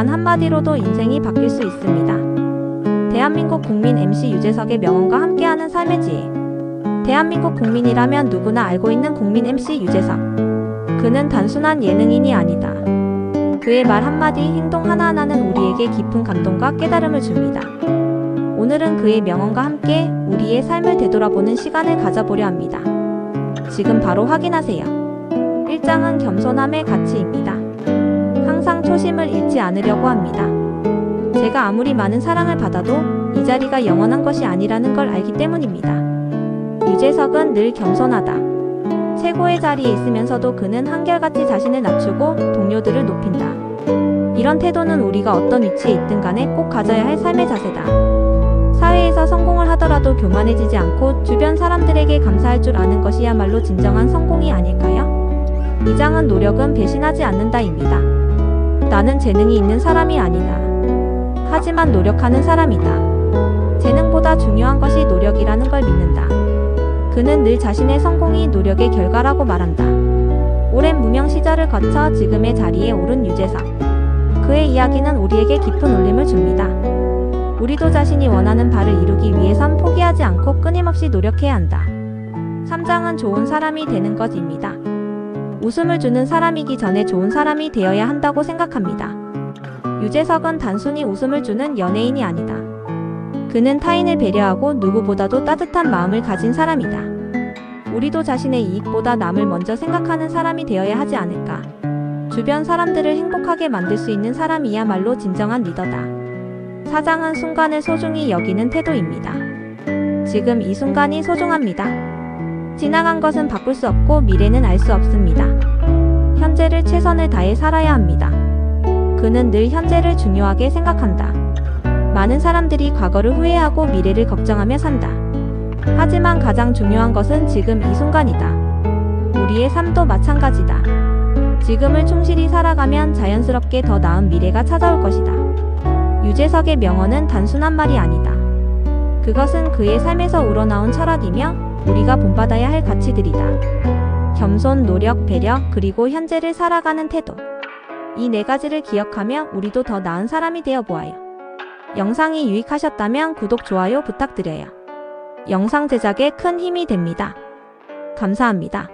단 한마디로도 인생이 바뀔 수 있습니다. 대한민국 국민 MC 유재석의 명언과 함께하는 삶의 지혜. 대한민국 국민이라면 누구나 알고 있는 국민 MC 유재석. 그는 단순한 예능인이 아니다. 그의 말 한마디, 행동 하나하나는 우리에게 깊은 감동과 깨달음을 줍니다. 오늘은 그의 명언과 함께 우리의 삶을 되돌아보는 시간을 가져보려 합니다. 지금 바로 확인하세요. 1장은 겸손함의 가치입니다. 항상 초심을 잃지 않으려고 합니다. 제가 아무리 많은 사랑을 받아도 이 자리가 영원한 것이 아니라는 걸 알기 때문입니다. 유재석은 늘 겸손하다. 최고의 자리에 있으면서도 그는 한결같이 자신을 낮추고 동료들을 높인다. 이런 태도는 우리가 어떤 위치에 있든 간에 꼭 가져야 할 삶의 자세다. 사회에서 성공을 하더라도 교만해지지 않고 주변 사람들에게 감사할 줄 아는 것이야말로 진정한 성공이 아닐까요? 2장은 노력은 배신하지 않는다입니다. 나는 재능이 있는 사람이 아니다. 하지만 노력하는 사람이다. 재능보다 중요한 것이 노력이라는 걸 믿는다. 그는 늘 자신의 성공이 노력의 결과라고 말한다. 오랜 무명 시절을 거쳐 지금의 자리에 오른 유재석. 그의 이야기는 우리에게 깊은 울림을 줍니다. 우리도 자신이 원하는 바를 이루기 위해선 포기하지 않고 끊임없이 노력해야 한다. 3장은 좋은 사람이 되는 것입니다. 웃음을 주는 사람이기 전에 좋은 사람이 되어야 한다고 생각합니다. 유재석은 단순히 웃음을 주는 연예인이 아니다. 그는 타인을 배려하고 누구보다도 따뜻한 마음을 가진 사람이다. 우리도 자신의 이익보다 남을 먼저 생각하는 사람이 되어야 하지 않을까. 주변 사람들을 행복하게 만들 수 있는 사람이야말로 진정한 리더다. 사장은 순간을 소중히 여기는 태도입니다. 지금 이 순간이 소중합니다. 지나간 것은 바꿀 수 없고 미래는 알 수 없습니다. 현재를 최선을 다해 살아야 합니다. 그는 늘 현재를 중요하게 생각한다. 많은 사람들이 과거를 후회하고 미래를 걱정하며 산다. 하지만 가장 중요한 것은 지금 이 순간이다. 우리의 삶도 마찬가지다. 지금을 충실히 살아가면 자연스럽게 더 나은 미래가 찾아올 것이다. 유재석의 명언은 단순한 말이 아니다. 그것은 그의 삶에서 우러나온 철학이며 우리가 본받아야 할 가치들이다. 겸손, 노력, 배려, 그리고 현재를 살아가는 태도. 이 네 가지를 기억하며 우리도 더 나은 사람이 되어 보아요. 영상이 유익하셨다면 구독, 좋아요 부탁드려요. 영상 제작에 큰 힘이 됩니다. 감사합니다.